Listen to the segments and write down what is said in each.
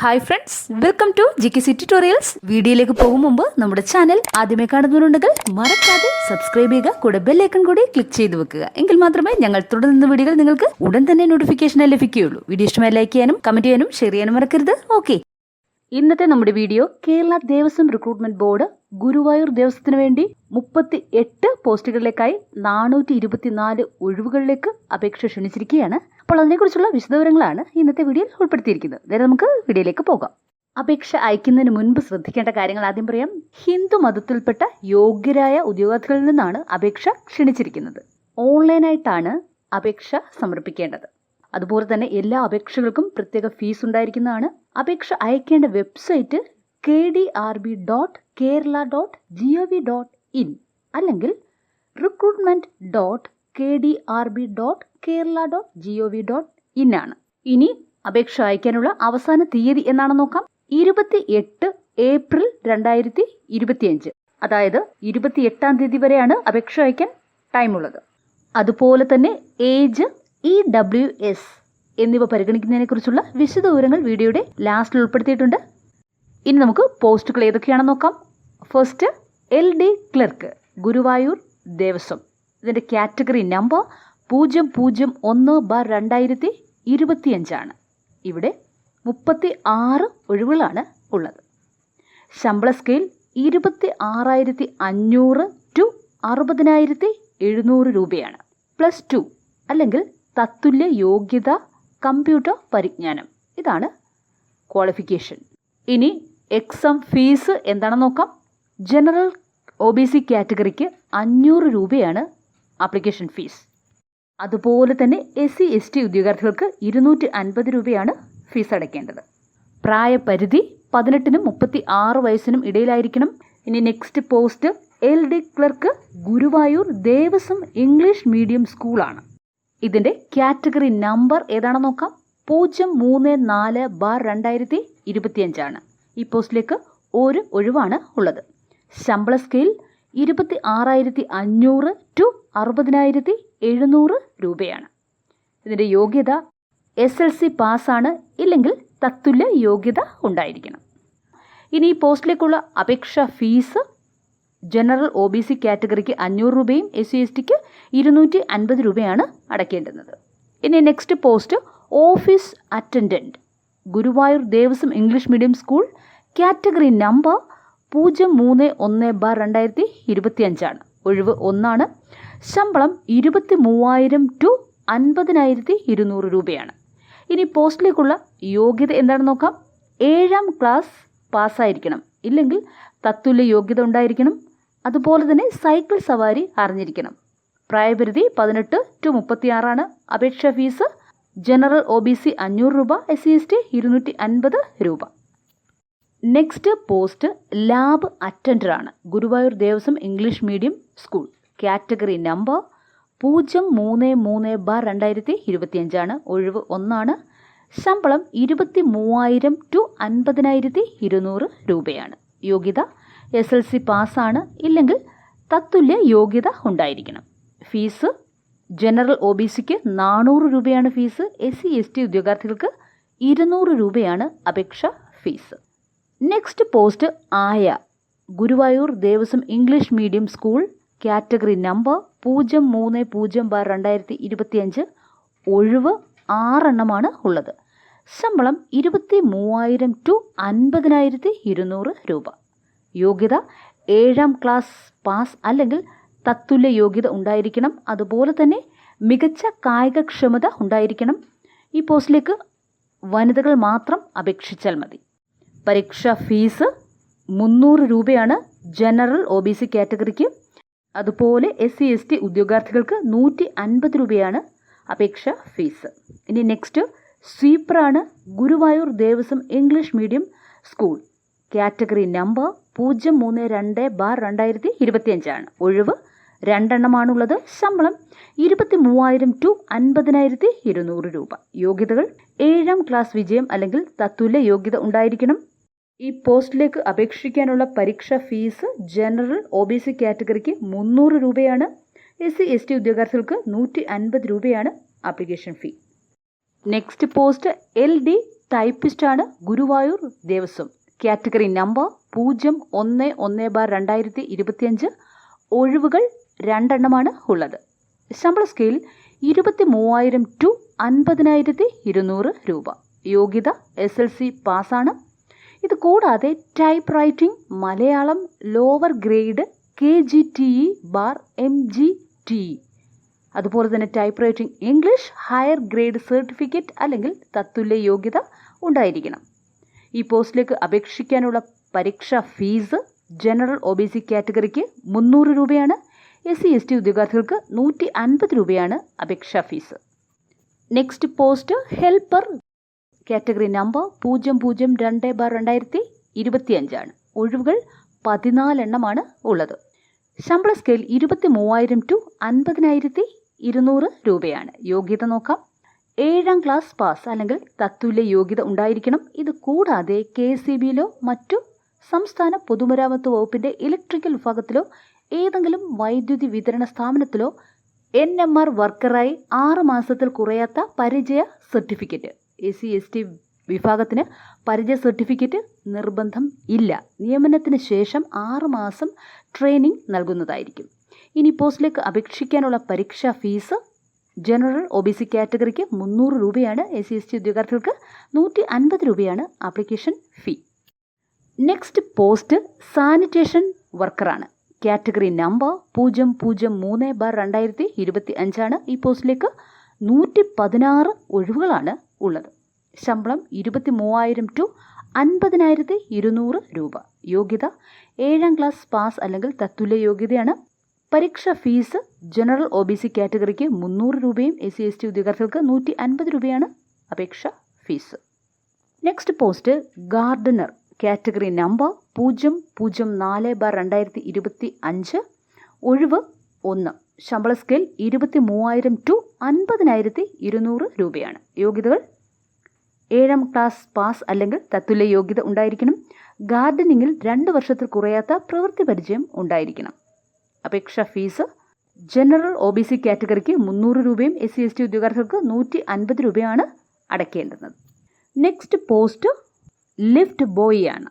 Hi friends welcome to G K C tutorials വീഡിയോയിലേക്ക് പോകും മുമ്പ് നമ്മുടെ ചാനൽ ആദ്യമേ കാണുന്നവരുണ്ടെങ്കിൽ മറക്കാതെ സബ്സ്ക്രൈബ് ചെയ്യുക കൂടെ ബെല്ലൈക്കൺ കൂടി ക്ലിക്ക് ചെയ്ത് വെക്കുക. എങ്കിൽ മാത്രമേ ഞങ്ങൾ തുടർന്ന വീഡിയോകൾ നിങ്ങൾക്ക് ഉടൻ തന്നെ നോട്ടിഫിക്കേഷൻ ലഭിക്കുകയുള്ളൂ. വീഡിയോ ഇഷ്ടമായി ലൈക്ക് ചെയ്യാനും കമന്റ് ചെയ്യാനും ഷെയർ ചെയ്യാനും മറക്കരുത്. ഓക്കെ ഇന്നത്തെ നമ്മുടെ video Kerala Devaswom recruitment board Guruvayur ദേവസ്വത്തിന് വേണ്ടി മുപ്പത്തി എട്ട് പോസ്റ്റുകളിലേക്കായി നാനൂറ്റി ഇരുപത്തിനാല് ഒഴിവുകളിലേക്ക് അപേക്ഷ ക്ഷണിച്ചിരിക്കുകയാണ്. അപ്പോൾ അതിനെക്കുറിച്ചുള്ള വിശദവിവരങ്ങളാണ് ഇന്നത്തെ വീഡിയോയിൽ ഉൾപ്പെടുത്തിയിരിക്കുന്നത്. അതായത് നമുക്ക് വീഡിയോയിലേക്ക് പോകാം. അപേക്ഷ അയക്കുന്നതിന് മുൻപ് ശ്രദ്ധിക്കേണ്ട കാര്യങ്ങൾ ആദ്യം പറയാം. ഹിന്ദു മതത്തിൽപ്പെട്ട യോഗ്യരായ ഉദ്യോഗാർത്ഥികളിൽ നിന്നാണ് അപേക്ഷ ക്ഷണിച്ചിരിക്കുന്നത്. ഓൺലൈനായിട്ടാണ് അപേക്ഷ സമർപ്പിക്കേണ്ടത്. അതുപോലെ തന്നെ എല്ലാ അപേക്ഷകൾക്കും പ്രത്യേക ഫീസ് ഉണ്ടായിരിക്കുന്നതാണ്. അപേക്ഷ അയക്കേണ്ട website K D R B dot Kerala dot G O V dot in അല്ലെങ്കിൽ recruitment dot K D R B dot Kerala dot G O V dot in ആണ്. ഇനി അപേക്ഷ അയക്കാനുള്ള അവസാന തീയതി എന്നാണ് നോക്കാം. ഇരുപത്തി എട്ട് ഏപ്രിൽ രണ്ടായിരത്തി ഇരുപത്തിയഞ്ച് അതായത് ഇരുപത്തി എട്ടാം തീയതി വരെയാണ് അപേക്ഷ അയക്കാൻ ടൈമുള്ളത് അതുപോലെ തന്നെ ഏജ് ഇ ഡബ്ല്യു എസ് എന്നിവ പരിഗണിക്കുന്നതിനെക്കുറിച്ചുള്ള വിശദ വിവരങ്ങൾ വീഡിയോയുടെ ലാസ്റ്റിൽ ഉൾപ്പെടുത്തിയിട്ടുണ്ട്. ഇനി നമുക്ക് പോസ്റ്റുകൾ ഏതൊക്കെയാണെന്ന് നോക്കാം. First L D clerk Guruvayur Devaswom. ഇതിന്റെ കാറ്റഗറി നമ്പർ പൂജ്യം പൂജ്യം ഒന്ന് ബാർ രണ്ടായിരത്തി ഇരുപത്തിയഞ്ചാണ്. ഇവിടെ മുപ്പത്തി ആറ് ഒഴിവുകളാണ് ഉള്ളത്. ശമ്പള സ്കെയിൽ ഇരുപത്തി ആറായിരത്തി അഞ്ഞൂറ് ടു അറുപതിനായിരത്തി എഴുന്നൂറ് രൂപയാണ്. പ്ലസ് ടു അല്ലെങ്കിൽ തത്തുല്യ യോഗ്യത കമ്പ്യൂട്ടർ പരിജ്ഞാനം. ഇതാണ് ക്വാളിഫിക്കേഷൻ. ഇനി എക്സാം ഫീസ് എന്താണെന്ന് നോക്കാം. ജനറൽ ഒ ബി സി കാറ്റഗറിക്ക് അഞ്ഞൂറ് രൂപയാണ് ആപ്ലിക്കേഷൻ ഫീസ്. അതുപോലെ തന്നെ എസ് സി എസ് ടി ഉദ്യോഗാർത്ഥികൾക്ക് ഇരുന്നൂറ്റി അൻപത് രൂപയാണ് ഫീസ് അടയ്ക്കേണ്ടത്. പ്രായപരിധി പതിനെട്ടിനും മുപ്പത്തി ആറ് വയസ്സിനും ഇടയിലായിരിക്കണം. ഇനി next post L D clerk Guruvayur Devaswom English medium സ്കൂളാണ്. ഇതിന്റെ കാറ്റഗറി നമ്പർ ഏതാണെന്ന് നോക്കാം. പൂജ്യം മൂന്ന് നാല് ബാർ രണ്ടായിരത്തി ഇരുപത്തിയഞ്ചാണ്. ഈ പോസ്റ്റിലേക്ക് ഒരു ഒഴിവാണ് ഉള്ളത്. ശമ്പള സ്കെയിൽ ഇരുപത്തി ആറായിരത്തി അഞ്ഞൂറ് ടു അറുപതിനായിരത്തി എഴുന്നൂറ് രൂപയാണ്. ഇതിന്റെ യോഗ്യത എസ് എൽ സി പാസ്സാണ് ഇല്ലെങ്കിൽ തത്തുല്യ യോഗ്യത ഉണ്ടായിരിക്കണം. ഇനി ഈ പോസ്റ്റിലേക്കുള്ള അപേക്ഷാ fees general O B C കാറ്റഗറിക്ക് അഞ്ഞൂറ് രൂപയും എസ് സി എസ് ടിക്ക് ഇരുന്നൂറ്റി അൻപത് രൂപയാണ് അടയ്ക്കേണ്ടുന്നത്. ഇനി next post office attendant Guruvayur Devaswom English medium school category number പൂജ്യം മൂന്ന് ഒന്ന് ബാർ രണ്ടായിരത്തി ഇരുപത്തി അഞ്ചാണ് ഒഴിവ് ഒന്നാണ്. ശമ്പളം ഇരുപത്തി മൂവായിരം ടു അൻപതിനായിരത്തി ഇരുന്നൂറ് രൂപയാണ്. ഇനി പോസ്റ്റിലേക്കുള്ള യോഗ്യത എന്താണെന്ന് നോക്കാം. ഏഴാം ക്ലാസ് പാസ്സായിരിക്കണം. ഇല്ലെങ്കിൽ തത്തുല്യ യോഗ്യത ഉണ്ടായിരിക്കണം. അതുപോലെ തന്നെ സൈക്കിൾ സവാരി അറിഞ്ഞിരിക്കണം. പ്രായപരിധി പതിനെട്ട് ടു മുപ്പത്തിയാറാണ്. അപേക്ഷാ fees general O B C അഞ്ഞൂറ് രൂപ എസ് സി എസ് ടി ഇരുന്നൂറ്റി അൻപത് രൂപ. Next post lab അറ്റൻഡറാണ് Guruvayur Devaswom English medium school category number പൂജ്യം മൂന്ന് മൂന്ന് ബാർ രണ്ടായിരത്തി ഇരുപത്തിയഞ്ചാണ് ഒഴിവ് ഒന്നാണ്. ശമ്പളം ഇരുപത്തി മൂവായിരം ടു അൻപതിനായിരത്തി ഇരുന്നൂറ് രൂപയാണ്. യോഗ്യത എസ് എൽ സി പാസ്സാണ് ഇല്ലെങ്കിൽ തത്തുല്യ യോഗ്യത ഉണ്ടായിരിക്കണം. ഫീസ് ജനറൽ ഒ ബി സിക്ക് നാനൂറ് രൂപയാണ് fees. S C S T ഉദ്യോഗാർത്ഥികൾക്ക് ഇരുന്നൂറ് രൂപയാണ് അപേക്ഷ ഫീസ്. നെക്സ്റ്റ് പോസ്റ്റ് ആയ Guruvayur Devaswom English medium school category number പൂജ്യം മൂന്ന് പൂജ്യം ബാർ രണ്ടായിരത്തി ഇരുപത്തിയഞ്ച് ഒഴിവ് ആറെണ്ണമാണ് ഉള്ളത്. ശമ്പളം ഇരുപത്തി മൂവായിരം ടു അൻപതിനായിരത്തി ഇരുന്നൂറ് രൂപ. യോഗ്യത ഏഴാം ക്ലാസ് പാസ് അല്ലെങ്കിൽ തത്തുല്യ യോഗ്യത ഉണ്ടായിരിക്കണം. അതുപോലെ തന്നെ മികച്ച കായികക്ഷമത ഉണ്ടായിരിക്കണം. ഈ പോസ്റ്റിലേക്ക് വനിതകൾ മാത്രം അപേക്ഷിച്ചാൽ മതി. പരീക്ഷാ ഫീസ് മുന്നൂറ് രൂപയാണ് ജനറൽ ഒ ബി സി കാറ്റഗറിക്ക്. അതുപോലെ എസ് സി എസ് ടി ഉദ്യോഗാർത്ഥികൾക്ക് നൂറ്റി അൻപത് രൂപയാണ് അപേക്ഷ ഫീസ്. ഇനി next സ്വീപ്പറാണ് Guruvayur Devaswom English medium school. Category number പൂജ്യം മൂന്ന് രണ്ട് ബാർ രണ്ടായിരത്തി ഇരുപത്തിയഞ്ചാണ്. ഒഴിവ് രണ്ടെണ്ണമാണുള്ളത്. ശമ്പളം ഇരുപത്തി മൂവായിരം ടു അൻപതിനായിരത്തി ഇരുന്നൂറ് രൂപ. യോഗ്യതകൾ ഏഴാം ക്ലാസ് വിജയം അല്ലെങ്കിൽ തത്തുല്യ യോഗ്യത ഉണ്ടായിരിക്കണം. ഈ പോസ്റ്റിലേക്ക് അപേക്ഷിക്കാനുള്ള പരീക്ഷ fees general O B C കാറ്റഗറിക്ക് മുന്നൂറ് രൂപയാണ്. എസ് സി എസ് ടി ഉദ്യോഗാർത്ഥികൾക്ക് നൂറ്റി അൻപത് രൂപയാണ് application fee. Next post L D ആണ് ഗുരുവായൂർ ദേവസ്വം. കാറ്റഗറി നമ്പർ പൂജ്യം ഒന്ന് ഒന്ന് ബാർ രണ്ടായിരത്തി ഇരുപത്തിയഞ്ച് ഒഴിവുകൾ രണ്ടെണ്ണമാണ് ഉള്ളത്. ശമ്പള സ്കെയിൽ ഇരുപത്തി മൂവായിരം ടു അൻപതിനായിരത്തി ഇരുന്നൂറ് രൂപ. യോഗ്യത എസ് എൽ സി പാസ്സാണ്. ഇത് കൂടാതെ type writing Malayalam lower grade K G T E bar M G T അതുപോലെ തന്നെ type writing English higher grade certificate അല്ലെങ്കിൽ തത്തുല്യ യോഗ്യത ഉണ്ടായിരിക്കണം. ഈ പോസ്റ്റിലേക്ക് അപേക്ഷിക്കാനുള്ള പരീക്ഷാ fees general O B C കാറ്റഗറിക്ക് മുന്നൂറ് രൂപയാണ്. എസ് സി എസ് ടി ഉദ്യോഗാർത്ഥികൾക്ക് നൂറ്റി അൻപത് രൂപയാണ് അപേക്ഷാ fees next post helper category number പൂജ്യം പൂജ്യം രണ്ട് ബാർ രണ്ടായിരത്തി ഇരുപത്തിയഞ്ചാണ്. ഒഴിവുകൾ പതിനാലെണ്ണമാണ് ഉള്ളത്. ശമ്പള സ്കെയിൽ ഇരുപത്തി മൂവായിരം ടു അൻപതിനായിരത്തി ഇരുന്നൂറ് രൂപയാണ്. യോഗ്യത നോക്കാം. ഏഴാം ക്ലാസ് പാസ് അല്ലെങ്കിൽ തത്തുല്യ യോഗ്യത ഉണ്ടായിരിക്കണം. ഇത് കൂടാതെ കെ സി ബിയിലോ മറ്റു സംസ്ഥാന പൊതുമരാമത്ത് വകുപ്പിന്റെ ഇലക്ട്രിക്കൽ വിഭാഗത്തിലോ ഏതെങ്കിലും വൈദ്യുതി വിതരണ സ്ഥാപനത്തിലോ എൻ എം ആർ വർക്കറായി ആറ് മാസത്തിൽ കുറയാത്ത പരിചയ certificate. A C S T വിഭാഗത്തിന് പരിചയ സർട്ടിഫിക്കറ്റ് നിർബന്ധം ഇല്ല. നിയമനത്തിന് ശേഷം ആറ് മാസം ട്രെയിനിങ് നൽകുന്നതായിരിക്കും. ഇനി പോസ്റ്റിലേക്ക് അപേക്ഷിക്കാനുള്ള പരീക്ഷാ fees general O B C കാറ്റഗറിക്ക് മുന്നൂറ് രൂപയാണ്. എസ് സി എസ് ടി ഉദ്യോഗാർത്ഥികൾക്ക് നൂറ്റി അൻപത് രൂപയാണ് application fee. Next post sanitation വർക്കറാണ്. Category number പൂജ്യം പൂജ്യം മൂന്ന് ബാർ രണ്ടായിരത്തി ഇരുപത്തി അഞ്ചാണ് ഈ പോസ്റ്റിലേക്ക് നൂറ്റി പതിനാറ് ഒഴിവുകളാണ് ഉള്ളത്. ശമ്പളം ഇരുപത്തി മൂവായിരം ടു അൻപതിനായിരത്തി ഇരുന്നൂറ് രൂപ. യോഗ്യത ഏഴാം ക്ലാസ് പാസ് അല്ലെങ്കിൽ തത്തുല്യ യോഗ്യതയാണ്. പരീക്ഷ fees general O B C കാറ്റഗറിക്ക് മുന്നൂറ് രൂപയും എസ് സി എസ് ടി ഉദ്യോഗാർത്ഥികൾക്ക് നൂറ്റി അൻപത് രൂപയാണ് അപേക്ഷ fees. Next post gardener category number പൂജ്യം പൂജ്യം നാല് ബാർ രണ്ടായിരത്തി ഇരുപത്തി അഞ്ച് ഒഴിവ് ഒന്ന്. ശമ്പള സ്കെയിൽ ഇരുപത്തി മൂവായിരം ടു അൻപതിനായിരത്തി ഇരുന്നൂറ് രൂപയാണ്. യോഗ്യതകൾ ഏഴാം ക്ലാസ് പാസ് അല്ലെങ്കിൽ തത്തുല്യ യോഗ്യത ഉണ്ടായിരിക്കണം. ഗാർഡനിങ്ങിൽ രണ്ട് വർഷത്തിൽ കുറയാത്ത പ്രവൃത്തി പരിചയം ഉണ്ടായിരിക്കണം. അപേക്ഷ fees general O B C കാറ്റഗറിക്ക് മുന്നൂറ് രൂപയും എസ് സി എസ് ടി ഉദ്യോഗാർത്ഥികൾക്ക് നൂറ്റി അൻപത് രൂപയാണ് അടയ്ക്കേണ്ടത്. നെക്സ്റ്റ് പോസ്റ്റ് ലിഫ്റ്റ് ബോയ് ആണ്.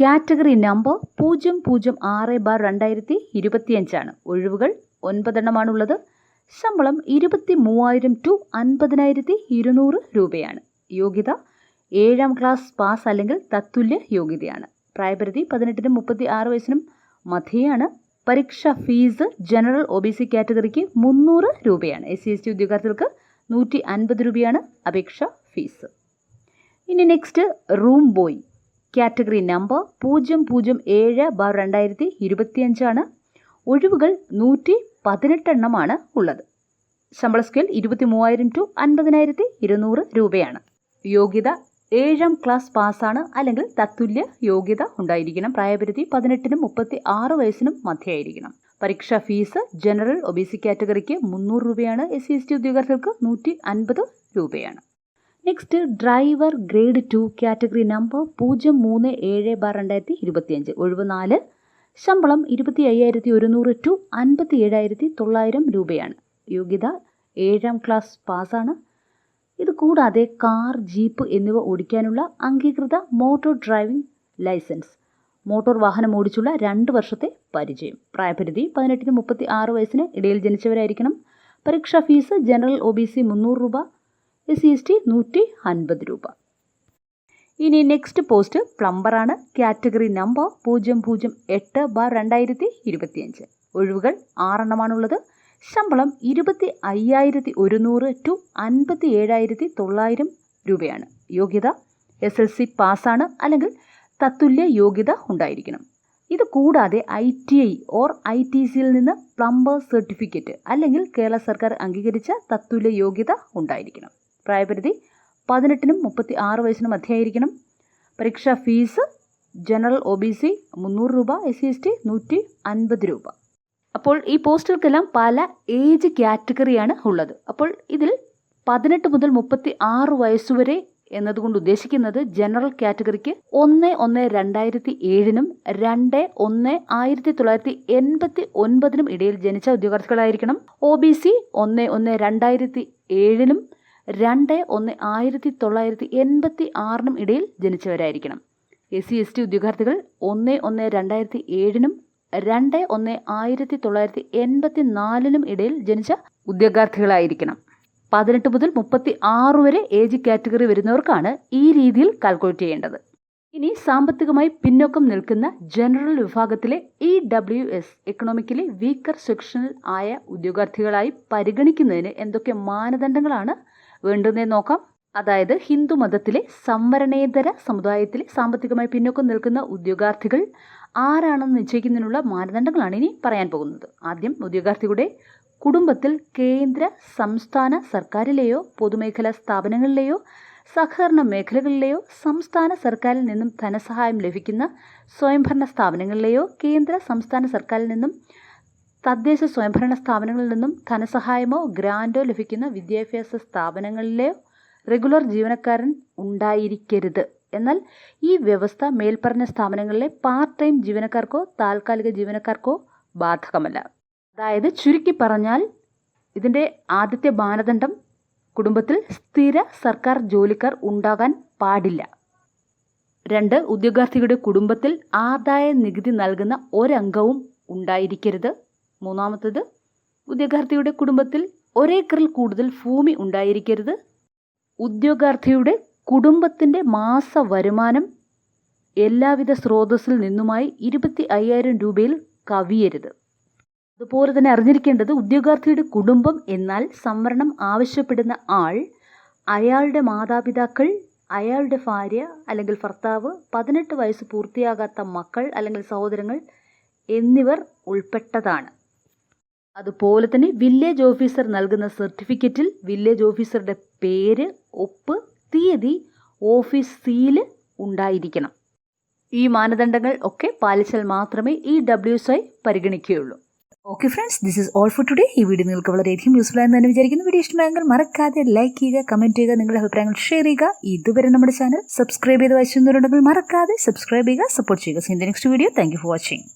കാറ്റഗറി നമ്പർ പൂജ്യം പൂജ്യം ആറ് ബാർ രണ്ടായിരത്തി ഇരുപത്തിയഞ്ചാണ്. ഒഴിവുകൾ ഒൻപതെണ്ണമാണുള്ളത്. ശമ്പളം ഇരുപത്തി മൂവായിരം ടു അൻപതിനായിരത്തി ഇരുന്നൂറ് രൂപയാണ്. യോഗ്യത ഏഴാം ക്ലാസ് പാസ് അല്ലെങ്കിൽ തത്തുല്യ യോഗ്യതയാണ്. പ്രായപരിധി പതിനെട്ടിനും മുപ്പത്തി ആറ് വയസ്സിനും മധ്യയാണ്. പരീക്ഷാ fees general O B C കാറ്റഗറിക്ക് മുന്നൂറ് രൂപയാണ്. എസ് സി എസ് ടി ഉദ്യോഗാർത്ഥികൾക്ക് നൂറ്റി അൻപത് രൂപയാണ് അപേക്ഷ ഫീസ്. ഇനി next room boy category number പൂജ്യം പൂജ്യം ഏഴ് ബാർ രണ്ടായിരത്തി ഇരുപത്തിയഞ്ചാണ്. ഒഴിവുകൾ നൂറ്റി പതിനെട്ടെണ്ണമാണ് ഉള്ളത്. ശമ്പള സ്കെയിൽ ഇരുപത്തി മൂവായിരം ടു അൻപതിനായിരത്തി ഇരുന്നൂറ് രൂപയാണ്. യോഗ്യത ഏഴാം ക്ലാസ് പാസ്സാണ് അല്ലെങ്കിൽ തത്തുല്യ യോഗ്യത ഉണ്ടായിരിക്കണം. പ്രായപരിധി പതിനെട്ടിനും മുപ്പത്തി ആറ് വയസ്സിനും മധ്യയായിരിക്കണം. പരീക്ഷാ fees general O B C കാറ്റഗറിക്ക് മുന്നൂറ് രൂപയാണ്. എസ് സി എസ് ടി ഉദ്യോഗാർത്ഥികൾക്ക് നൂറ്റി അൻപത് രൂപയാണ്. Next driver grade two category number പൂജ്യം മൂന്ന് ഏഴ് ബാർ രണ്ടായിരത്തി ഇരുപത്തിയഞ്ച്. ഒഴിവ് നാല്. ശമ്പളം ഇരുപത്തി അയ്യായിരത്തി ഒരുന്നൂറ് ടു അൻപത്തി ഏഴായിരത്തി തൊള്ളായിരം രൂപയാണ്. യോഗ്യത ഏഴാം ക്ലാസ് പാസ്സാണ് ഇത് കൂടാതെ കാർ ജീപ്പ് എന്നിവ ഓടിക്കാനുള്ള അംഗീകൃത മോട്ടോർ ഡ്രൈവിംഗ് ലൈസൻസ്. മോട്ടോർ വാഹനം ഓടിച്ചുള്ള രണ്ട് വർഷത്തെ പരിചയം. പ്രായപരിധി പതിനെട്ടിന് മുപ്പത്തി ആറ് വയസ്സിന് ഇടയിൽ ജനിച്ചവരായിരിക്കണം. പരീക്ഷാ fees general O B C മുന്നൂറ് രൂപ എസ് സി എസ് ടി നൂറ്റി അൻപത് രൂപ. ഇനി നെക്സ്റ്റ് പോസ്റ്റ് പ്ലംബറാണ് കാറ്റഗറി നമ്പർ പൂജ്യം പൂജ്യം എട്ട് ബാർ രണ്ടായിരത്തി ഇരുപത്തിയഞ്ച്. ഒഴിവുകൾ ആറെണ്ണമാണുള്ളത്. ശമ്പളം ഇരുപത്തി അയ്യായിരത്തി ഒരുന്നൂറ് ടു അൻപത്തി ഏഴായിരത്തി തൊള്ളായിരം രൂപയാണ്. യോഗ്യത എസ് എൽ സി പാസ്സാണ് അല്ലെങ്കിൽ തത്തുല്യ യോഗ്യത ഉണ്ടായിരിക്കണം. ഇത് കൂടാതെ I T I or I T സിയിൽ നിന്ന് പ്ലംബർ സർട്ടിഫിക്കറ്റ് അല്ലെങ്കിൽ കേരള സർക്കാർ അംഗീകരിച്ച തത്തുല്യ യോഗ്യത ഉണ്ടായിരിക്കണം. പ്രായപരിധി പതിനെട്ടിനും മുപ്പത്തി ആറ് വയസ്സിനും മധ്യമായിരിക്കണം പരീക്ഷാ fees general O B C മുന്നൂറ് രൂപ എസ് സി എസ് ടി നൂറ്റി അൻപത് രൂപ. അപ്പോൾ ഈ പോസ്റ്റുകൾക്കെല്ലാം പല ഏജ് കാറ്റഗറിയാണ് ഉള്ളത്. അപ്പോൾ ഇതിൽ പതിനെട്ട് മുതൽ മുപ്പത്തി ആറ് വയസ്സുവരെ എന്നതുകൊണ്ട് ഉദ്ദേശിക്കുന്നത് ജനറൽ കാറ്റഗറിക്ക് ഒന്ന് ഒന്ന് രണ്ടായിരത്തി ഏഴിനും രണ്ട് ഒന്ന് ആയിരത്തി തൊള്ളായിരത്തി എൺപത്തി ഒൻപതിനും ഇടയിൽ ജനിച്ച ഉദ്യോഗാർത്ഥികളായിരിക്കണം. ഒ ബി സി ഒന്ന് ഒന്ന് രണ്ടായിരത്തി ഏഴിനും രണ്ട് ഒന്ന് ആയിരത്തി തൊള്ളായിരത്തി എൺപത്തി ആറിനും ഇടയിൽ ജനിച്ചവരായിരിക്കണം. എസ് സി എസ് ടി ഉദ്യോഗാർത്ഥികൾ ഒന്ന് ഒന്ന് രണ്ടായിരത്തി ഏഴിനും രണ്ട് ഒന്ന് ആയിരത്തി തൊള്ളായിരത്തി എൺപത്തി നാലിനും ഇടയിൽ ജനിച്ച ഉദ്യോഗാർത്ഥികളായിരിക്കണം. പതിനെട്ട് മുതൽ മുപ്പത്തി ആറ് വരെ ഏജ് കാറ്റഗറി വരുന്നവർക്കാണ് ഈ രീതിയിൽ കാൽക്കുലേറ്റ് ചെയ്യേണ്ടത്. ഇനി സാമ്പത്തികമായി പിന്നോക്കം നിൽക്കുന്ന ജനറൽ വിഭാഗത്തിലെ E W S economically weaker സെക്ഷനിൽ ആയ ഉദ്യോഗാർത്ഥികളായി പരിഗണിക്കുന്നതിന് എന്തൊക്കെ മാനദണ്ഡങ്ങളാണ് വേണ്ടതെന്ന് നോക്കാം. അതായത് ഹിന്ദു മതത്തിലെ സംവരണേതര സമുദായത്തിലെ സാമ്പത്തികമായി പിന്നോക്കം നിൽക്കുന്ന ഉദ്യോഗാർത്ഥികൾ ആരാണെന്ന് നിശ്ചയിക്കുന്നതിനുള്ള മാനദണ്ഡങ്ങളാണ് ഇനി പറയാൻ പോകുന്നത്. ആദ്യം ഉദ്യോഗാർത്ഥിയുടെ കുടുംബത്തിൽ കേന്ദ്ര സംസ്ഥാന സർക്കാരിലെയോ പൊതുമേഖലാ സ്ഥാപനങ്ങളിലെയോ സഹകരണ മേഖലകളിലെയോ സംസ്ഥാന സർക്കാരിൽ നിന്നും ധനസഹായം ലഭിക്കുന്ന സ്വയംഭരണ സ്ഥാപനങ്ങളിലെയോ കേന്ദ്ര സംസ്ഥാന സർക്കാരിൽ നിന്നും തദ്ദേശ സ്വയംഭരണ സ്ഥാപനങ്ങളിൽ നിന്നും ധനസഹായമോ ഗ്രാൻഡോ ലഭിക്കുന്ന വിദ്യാഭ്യാസ സ്ഥാപനങ്ങളിലെയോ റെഗുലർ ജീവനക്കാരൻ ഉണ്ടായിരിക്കരുത്. എന്നാൽ ഈ വ്യവസ്ഥ മേൽപ്പറഞ്ഞ സ്ഥാപനങ്ങളിലെ പാർട്ട് ടൈം ജീവനക്കാർക്കോ താൽക്കാലിക ജീവനക്കാർക്കോ ബാധകമല്ല. അതായത് ചുരുക്കി പറഞ്ഞാൽ ഇതിന്റെ ആദ്യത്തെ മാനദണ്ഡം കുടുംബത്തിൽ സ്ഥിര സർക്കാർ ജോലിക്കാർ ഉണ്ടാകാൻ പാടില്ല. രണ്ട് ഉദ്യോഗാർത്ഥിയുടെ കുടുംബത്തിൽ ആദായ നികുതി നൽകുന്ന ഒരംഗവും ഉണ്ടായിരിക്കരുത്. മൂന്നാമത്തത് ഉദ്യോഗാർത്ഥിയുടെ കുടുംബത്തിൽ ഒരേക്കറിൽ കൂടുതൽ ഭൂമി ഉണ്ടായിരിക്കരുത്. ഉദ്യോഗാർത്ഥിയുടെ കുടുംബത്തിന്റെ മാസ വരുമാനം എല്ലാവിധ സ്രോതസ്സിൽ നിന്നുമായി ഇരുപത്തി അയ്യായിരം രൂപയിൽ കവിയരുത്. അതുപോലെ തന്നെ അറിഞ്ഞിരിക്കേണ്ടത് ഉദ്യോഗാർത്ഥിയുടെ കുടുംബം എന്നാൽ സംവരണം ആവശ്യപ്പെടുന്ന ആൾ അയാളുടെ മാതാപിതാക്കൾ അയാളുടെ ഭാര്യ അല്ലെങ്കിൽ ഭർത്താവ് പതിനെട്ട് വയസ്സ് പൂർത്തിയാകാത്ത മക്കൾ അല്ലെങ്കിൽ സഹോദരങ്ങൾ എന്നിവർ ഉൾപ്പെട്ടതാണ്. അതുപോലെ തന്നെ വില്ലേജ് ഓഫീസർ നൽകുന്ന സർട്ടിഫിക്കറ്റിൽ വില്ലേജ് ഓഫീസറുടെ പേര് ഒപ്പ് തീയതി ഓഫീസ് സീൽ ഉണ്ടായിരിക്കണം. ഈ മാനദണ്ഡങ്ങൾ ഒക്കെ പാലിച്ചാൽ മാത്രമേ E W S I പരിഗണിക്കുകയുള്ളൂ. Okay friends this is all for today ഈ വീഡിയോ നിങ്ങൾക്ക് വളരെയധികം യൂസ്ഫുൾ ആയെന്ന് തന്നെ വിചാരിക്കുന്നു. വീഡിയോ ഇഷ്ടമായെങ്കിൽ മറക്കാതെ ലൈക്ക് ചെയ്യുക കമന്റ് ചെയ്യുക നിങ്ങളുടെ അഭിപ്രായങ്ങൾ ഷെയർ ചെയ്യുക. ഇതുവരെ നമ്മുടെ ചാനൽ സബ്സ്ക്രൈബ് ചെയ്ത് വച്ചിരുന്നവരുണ്ടെങ്കിൽ മറക്കാതെ സബ്സ്ക്രൈബ് ചെയ്യുക സപ്പോർട്ട് ചെയ്യുക. Seen the next video thank for watching